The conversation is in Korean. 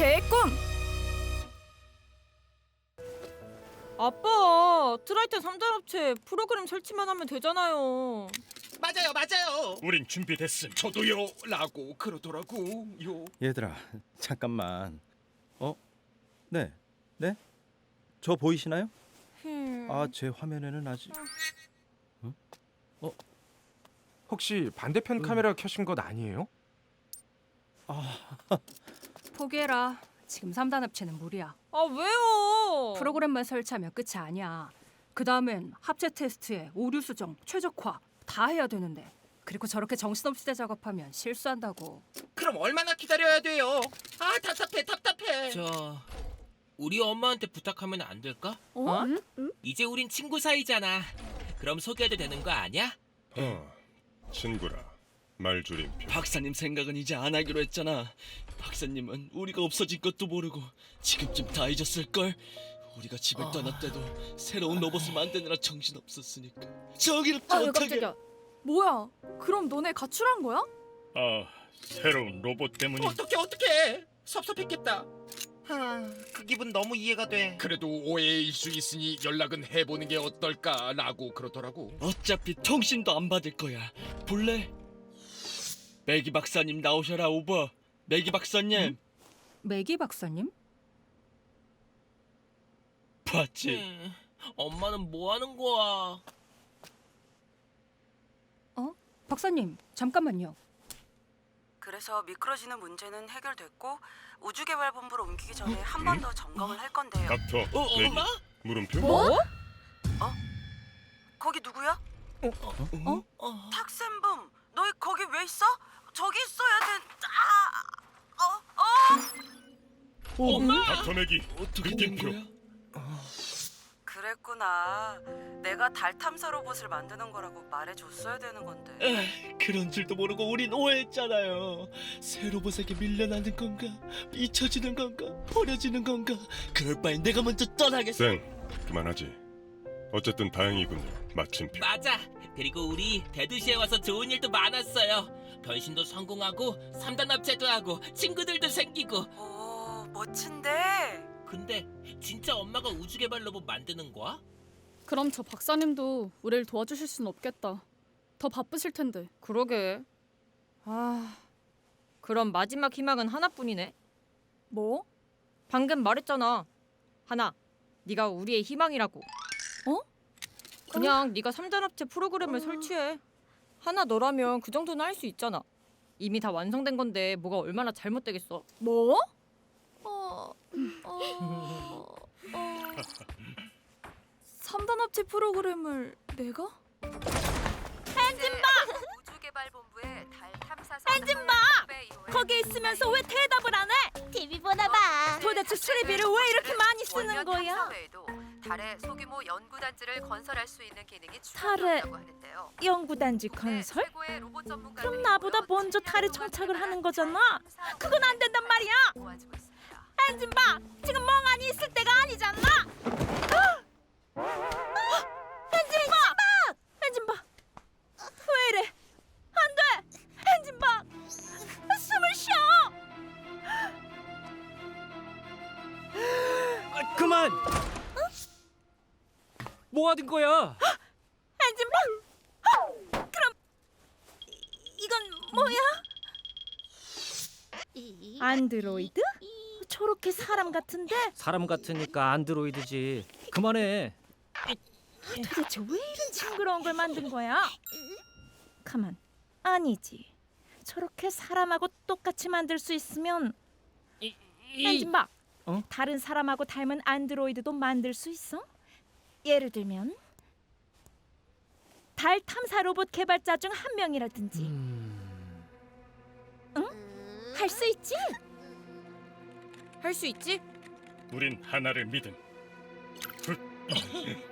제 꿈. 아빠, 트라이튼 3단 합체 프로그램 설치만 하면 되잖아요. 맞아요, 맞아요. 우린 준비됐음. 저도요. 라고 그러더라고요. 얘들아 잠깐만 어? 네? 네? 저 보이시나요? 흠. 아 제 화면에는 아직 혹시 반대편 카메라 켜신 것 아니에요? 포기해라. 지금 3단 합체는 무리야. 아, 왜요? 프로그램만 설치하면 끝이 아니야. 그 다음엔 합체 테스트에 오류 수정, 최적화 다 해야 되는데. 그리고 저렇게 정신없이 작업하면 실수한다고. 그럼 얼마나 기다려야 돼요? 아, 답답해, 답답해. 저 우리 엄마한테 부탁하면 안 될까? 어? 이제 우린 친구 사이잖아. 그럼 소개해도 되는 거 아니야? 어, 친구라. 말줄임표. 박사님 생각은 이제 안 하기로 했잖아. 박사님은 우리가 없어진 것도 모르고 지금쯤 다 잊었을걸. 우리가 집을 떠날 때도 새로운 로봇을 만드느라 정신 없었으니까. 저기를 아, 왜 어떻게? 깜짝이야. 뭐야? 그럼 너네 가출한 거야? 아, 새로운 로봇 때문이 어떻게 어떻게? 섭섭했겠다. 하, 그 기분 너무 이해가 돼. 그래도 오해일 수 있으니 연락은 해보는 게 어떨까라고 그러더라고. 어차피 통신도 안 받을 거야. 볼래? 매기 박사님 나오셔라 오버. 매기 박사님 매기 박사님? 봤지? 음, 엄마는 뭐 하는 거야? 박사님, 잠깐만요. 그래서 미끄러지는 문제는 해결됐고 우주개발본부로 옮기기 전에 한 번 더 점검을 할 건데요. 닥터, 어, 레디, 엄마? 물음표. 뭐? 거기 누구야? 어, 탁센붐, 너희 거기 왜 있어? 저기 있어야 돼. 닥터 맥이, 어떻게 된 느낌표. 거야? 그랬구나. 내가 달 탐사 로봇을 만드는 거라고 말해줬어야 되는 건데. 에이, 그런 줄도 모르고 우린 오해했잖아요. 새 로봇에게 밀려나는 건가? 잊혀지는 건가? 버려지는 건가? 그럴 바엔 내가 먼저 떠나겠어. 쌩, 그만하지. 어쨌든 다행이군요. 마침표. 맞아. 그리고 우리 대도시에 와서 좋은 일도 많았어요. 변신도 성공하고 3단 합체도 하고 친구들도 생기고. 오, 멋진데. 근데 진짜 엄마가 우주 개발 로봇 만드는 거야? 그럼 저 박사님도 우리를 도와주실 순 없겠다. 더 바쁘실 텐데. 그러게. 아, 그럼 마지막 희망은 하나뿐이네. 뭐? 방금 말했잖아. 하나, 네가 우리의 희망이라고. 어? 그냥 네가 3단 합체 프로그램을 설치해. 하나 너라면 그 정도는 할 수 있잖아. 이미 다 완성된 건데 뭐가 얼마나 잘못되겠어. 뭐? 어, 어, 어. 3단 합체 프로그램을 내가? 우주개발본부의 달 탐사 엔진마! 거기 있으면서 왜 대답을 안 해? TV 보나 봐. 도대체 수리비를 왜 이렇게 많이 쓰는 거야? 달에 소규모 연구단지를 건설할 수 있는 기능이 달에 추가되었다고 하는데요. 연구단지 전문가를 그럼 나보다. 먼저 달에 정착을 하는 거잖아. 그건 안 된단 말이야. 엔진 봐. 지금 멍하니 있을 때가 아니잖아. 엔진 봐. 엔진 봐. 왜 이래? 안 돼. 엔진 봐. 숨을 쉬어. 아, 그만! 뭐 하는 거야? 엔진 봐. 그럼 이- 이건 뭐야? 안드로이드? 저렇게 사람 같은데? 사람 같으니까 안드로이드지. 그만해. 도대체 왜 이런 징그러운 걸 만든 거야? 가만, 아니지. 저렇게 사람하고 똑같이 만들 수 있으면 엔진 박 어? 다른 사람하고 닮은 안드로이드도 만들 수 있어? 예를 들면 달 탐사 로봇 개발자 중 한 명이라든지 응? 할 수 있지? 할 수 있지? 우린 하나를 믿음.